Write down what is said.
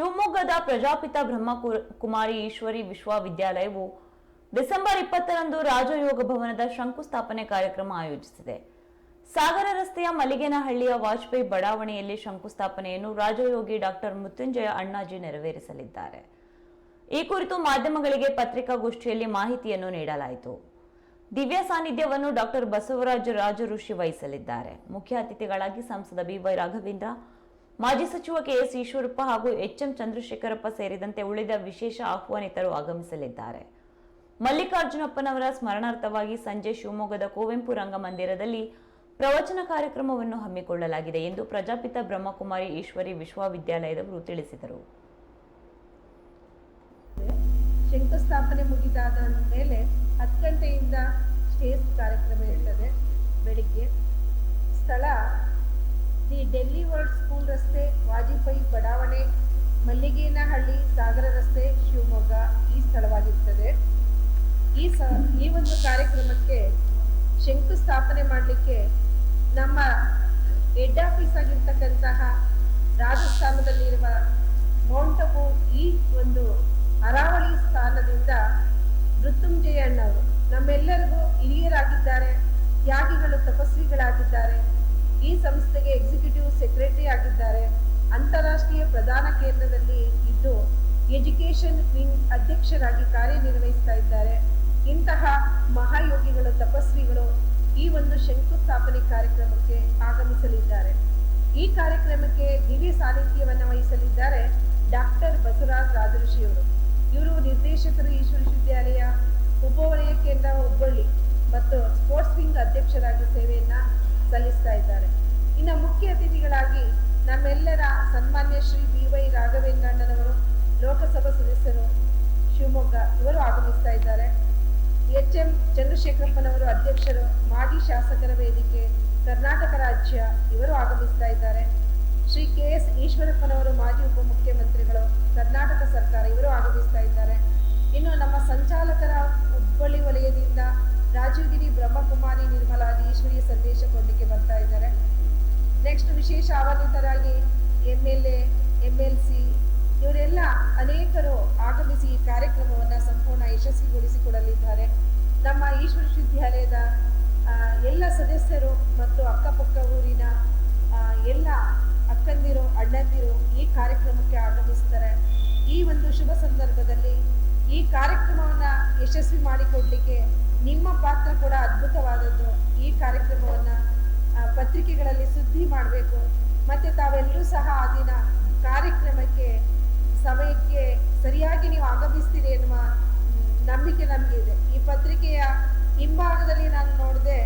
ಶಿವಮೊಗ್ಗದ ಪ್ರಜಾಪಿತ ಬ್ರಹ್ಮ ಕುಮಾರಿ ಈಶ್ವರಿ ವಿಶ್ವವಿದ್ಯಾಲಯವು ಡಿಸೆಂಬರ್ ಇಪ್ಪತ್ತರಂದು ರಾಜಯೋಗ ಭವನದ ಶಂಕುಸ್ಥಾಪನೆ ಕಾರ್ಯಕ್ರಮ ಆಯೋಜಿಸಿದೆ. ಸಾಗರ ರಸ್ತೆಯ ಮಲ್ಲಿಗೇನಹಳ್ಳಿಯ ವಾಜಪೇಯಿ ಬಡಾವಣೆಯಲ್ಲಿ ಶಂಕುಸ್ಥಾಪನೆಯನ್ನು ರಾಜಯೋಗಿ ಡಾಕ್ಟರ್ ಮೃತ್ಯುಂಜಯ ಅಣ್ಣಾಜಿ ನೆರವೇರಿಸಲಿದ್ದಾರೆ. ಈ ಕುರಿತು ಮಾಧ್ಯಮಗಳಿಗೆ ಪತ್ರಿಕಾಗೋಷ್ಠಿಯಲ್ಲಿ ಮಾಹಿತಿಯನ್ನು ನೀಡಲಾಯಿತು. ದಿವ್ಯ ಸಾನ್ನಿಧ್ಯವನ್ನು ಡಾಕ್ಟರ್ ಬಸವರಾಜ ರಾಜಋಷಿ ವಹಿಸಲಿದ್ದಾರೆ. ಮುಖ್ಯ ಅತಿಥಿಗಳಾಗಿ ಸಂಸದ ಬಿವೈ ರಾಘವೇಂದ್ರ ಮಾಜಿ ಸಚಿವ ಕೆಎಸ್ ಈಶ್ವರಪ್ಪ ಹಾಗೂ ಎಚ್ಎಂ ಚಂದ್ರಶೇಖರಪ್ಪ ಸೇರಿದಂತೆ ಉಳಿದ ವಿಶೇಷ ಆಹ್ವಾನಿತರು ಆಗಮಿಸಲಿದ್ದಾರೆ. ಮಲ್ಲಿಕಾರ್ಜುನಪ್ಪನವರ ಸ್ಮರಣಾರ್ಥವಾಗಿ ಸಂಜೆ ಶಿವಮೊಗ್ಗದ ಕುವೆಂಪು ರಂಗಮಂದಿರದಲ್ಲಿ ಪ್ರವಚನ ಕಾರ್ಯಕ್ರಮವನ್ನು ಹಮ್ಮಿಕೊಳ್ಳಲಾಗಿದೆ ಎಂದು ಪ್ರಜಾಪಿತ ಬ್ರಹ್ಮಕುಮಾರಿ ಈಶ್ವರಿ ವಿಶ್ವವಿದ್ಯಾಲಯದವರು ತಿಳಿಸಿದರು. ಶಂಕುಸ್ಥಾಪನೆ ಮುಗಿದಾದ ಮೇಲೆ ಹತ್ತು ಗಂಟೆಯಿಂದ ಸ್ಟೇಜ್ ಕಾರ್ಯಕ್ರಮ ಇರ್ತದೆ. ಡೆಲ್ಲಿ ವರ್ಲ್ಡ್ ಸ್ಕೂಲ್ ರಸ್ತೆ, ವಾಜಪೇಯಿ ಬಡಾವಣೆ, ಮಲ್ಲಿಗೇನಹಳ್ಳಿ ಸಾಗರ ರಸ್ತೆ, ಶಿವಮೊಗ್ಗ ಈ ಸ್ಥಳವಾಗಿರ್ತದೆ. ಈ ಸ, ಈ ಒಂದು ಕಾರ್ಯಕ್ರಮಕ್ಕೆ ಶಂಕುಸ್ಥಾಪನೆ ಮಾಡಲಿಕ್ಕೆ ನಮ್ಮ ಹೆಡ್ ಆಫೀಸ್ ಆಗಿರ್ತಕ್ಕಂತಹ ರಾಜಸ್ಥಾನದಲ್ಲಿರುವ ಮೌಂಟ್ ಈ ಒಂದು ಅರಾವಳಿ ಸ್ಥಾನದಿಂದ ಮೃತ್ಯುಂಜಯ ಅಣ್ಣವರು ನಮ್ಮೆಲ್ಲರಿಗೂ ಹಿರಿಯರಾಗಿದ್ದಾರೆ ತ್ಯಾಗಿಗಳು ತಪಸ್ವಿಗಳಾಗಿದ್ದಾರೆ. ಈ ಸಂಸ್ಥೆಗೆ ಎಕ್ಸಿಕ್ಯೂಟಿವ್ ಸೆಕ್ರೆಟರಿ ಆಗಿದ್ದಾರೆ. ಅಂತಾರಾಷ್ಟ್ರೀಯ ಪ್ರಧಾನ ಕೇಂದ್ರದಲ್ಲಿ ಇದ್ದು ಎಜುಕೇಶನ್ ವಿಂಗ್ ಅಧ್ಯಕ್ಷರಾಗಿ ಕಾರ್ಯನಿರ್ವಹಿಸ್ತಾ ಇದ್ದಾರೆ. ಇಂತಹ ಮಹಾಯೋಗಿಗಳು ತಪಸ್ವಿಗಳು ಈ ಒಂದು ಶಂಕುಸ್ಥಾಪನೆ ಕಾರ್ಯಕ್ರಮಕ್ಕೆ ಆಗಮಿಸಲಿದ್ದಾರೆ. ಈ ಕಾರ್ಯಕ್ರಮಕ್ಕೆ ದಿವ್ಯ ಸಾನ್ನಿಧ್ಯವನ್ನು ವಹಿಸಲಿದ್ದಾರೆ ಡಾಕ್ಟರ್ ಬಸವರಾಜ್ ರಾಜಋಷಿಯವರು ಇವರು ನಿರ್ದೇಶಕರು ಈಶ್ವರ ವಿಶ್ವವಿದ್ಯಾಲಯ ಉಪವಲಯ ಕೇಂದ್ರ, ಹುಬ್ಬಳ್ಳಿ ಮತ್ತು ಸ್ಪೋರ್ಟ್ಸ್ ವಿಂಗ್ ಅಧ್ಯಕ್ಷರಾಗಿ ಸೇವೆಯನ್ನ ಸಲ್ಲಿಸ್ತಾ ಇದ್ದಾರೆ ಇನ್ನು ಮುಖ್ಯ ಅತಿಥಿಗಳಾಗಿ ನಮ್ಮೆಲ್ಲರ ಶ್ರೀ ಬಿ ವೈ ರಾಘವೇಂದ್ರಣ್ಣನವರು ಲೋಕಸಭಾ ಸದಸ್ಯರು, ಶಿವಮೊಗ್ಗ, ಇವರು ಆಗಮಿಸ್ತಾ ಇದ್ದಾರೆ. ಎಚ್ ಎಂ ಚಂದ್ರಶೇಖರಪ್ಪನವರು ಅಧ್ಯಕ್ಷರು, ಮಾಜಿ ಶಾಸಕರ ವೇದಿಕೆ, ಕರ್ನಾಟಕ ರಾಜ್ಯ, ಇವರು ಆಗಮಿಸ್ತಾ ಇದ್ದಾರೆ. ಶ್ರೀ ಕೆ ಎಸ್ ಈಶ್ವರಪ್ಪನವರು ಮಾಜಿ ಉಪಮುಖ್ಯಮಂತ್ರಿಗಳು, ಕರ್ನಾಟಕ ಸರ್ಕಾರ, ಇವರು ಆಗಮಿಸ್ತಾ ಇದ್ದಾರೆ. ಇನ್ನು ನಮ್ಮ ಸಂಚಾಲಕರ ಹುಬ್ಬಳ್ಳಿ ವಲಯದಿಂದ ರಾಜೀವ್ಗಿರಿ ಬ್ರಹ್ಮಕುಮಾರಿ ನಿರ್ಮಲಾದಿ ಈಶ್ವರಿಯ ಸಂದೇಶ ಕೊಡಲಿಕ್ಕೆ ಬರ್ತಾ ಇದ್ದಾರೆ. ನೆಕ್ಸ್ಟ್ ವಿಶೇಷ ಆಹ್ವಾನಿತರಾಗಿ M L A L C ಇವರೆಲ್ಲ ಅನೇಕರು ಆಗಮಿಸಿ ಈ ಕಾರ್ಯಕ್ರಮವನ್ನು ಸಂಪೂರ್ಣ ಯಶಸ್ವಿಗೊಳಿಸಿಕೊಡಲಿದ್ದಾರೆ. ನಮ್ಮ ಈಶ್ವರ ವಿಶ್ವವಿದ್ಯಾಲಯದ ಎಲ್ಲ ಸದಸ್ಯರು ಮತ್ತು ಅಕ್ಕಪಕ್ಕ ಊರಿನ ಎಲ್ಲ ಅಕ್ಕಂದಿರು, ಅಣ್ಣಂದಿರು ಈ ಕಾರ್ಯಕ್ರಮಕ್ಕೆ ಆಗಮಿಸ್ತಾರೆ ಈ ಒಂದು ಶುಭ ಸಂದರ್ಭದಲ್ಲಿ ಈ ಕಾರ್ಯಕ್ರಮವನ್ನು ಯಶಸ್ವಿ ಮಾಡಿಕೊಡ್ಲಿಕ್ಕೆ ನಿಮ್ಮ ಪಾತ್ರ ಕೂಡ ಅದ್ಭುತವಾದದ್ದು. ಈ ಕಾರ್ಯಕ್ರಮವನ್ನು ಪತ್ರಿಕೆಗಳಲ್ಲಿ ಸುದ್ದಿ ಮಾಡಬೇಕು. ತಾವೆಲ್ಲರೂ ಸಹ ಆ ದಿನ ಕಾರ್ಯಕ್ರಮಕ್ಕೆ, ಸಮಯಕ್ಕೆ ಸರಿಯಾಗಿ ನೀವು ಆಗಮಿಸ್ತೀರಿ ಎನ್ನುವ ನಂಬಿಕೆ ನಮಗಿದೆ ಈ ಪತ್ರಿಕೆಯ ಹಿಂಭಾಗದಲ್ಲಿ ನಾನು ನೋಡಿದೆ